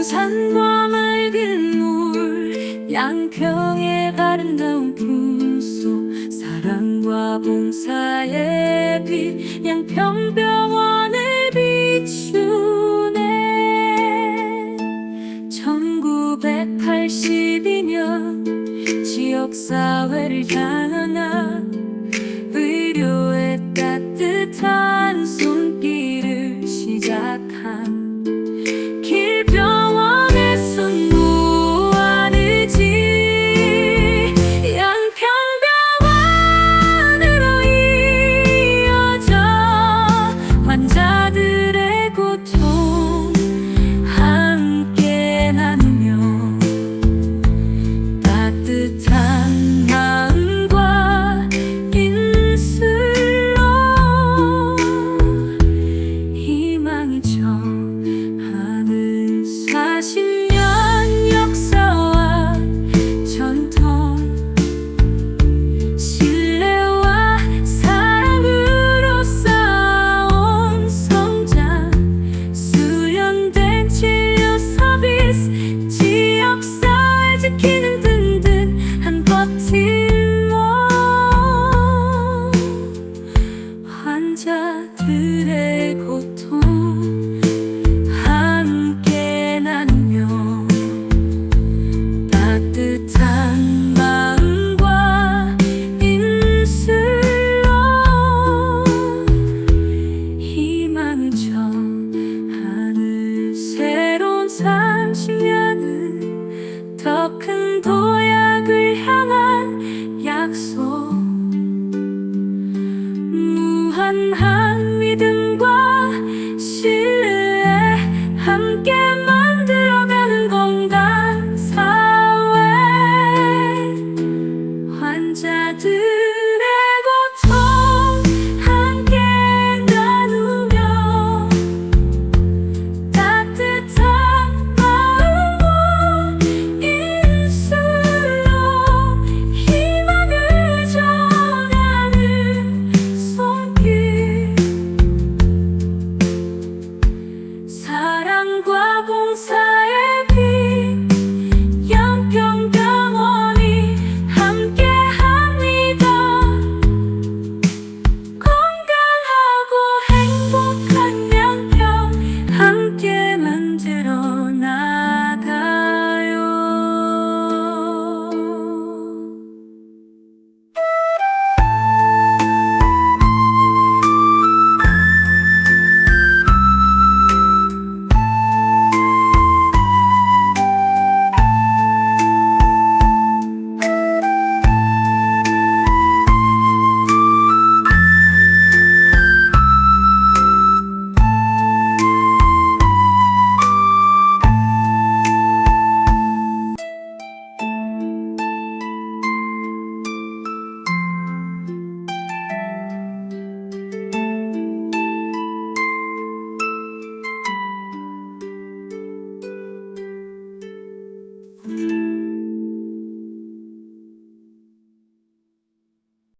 구산과 맑은 물 양평의 아름다운 품속 사랑과 봉사의 빛 양평병원의 비추 Saverichana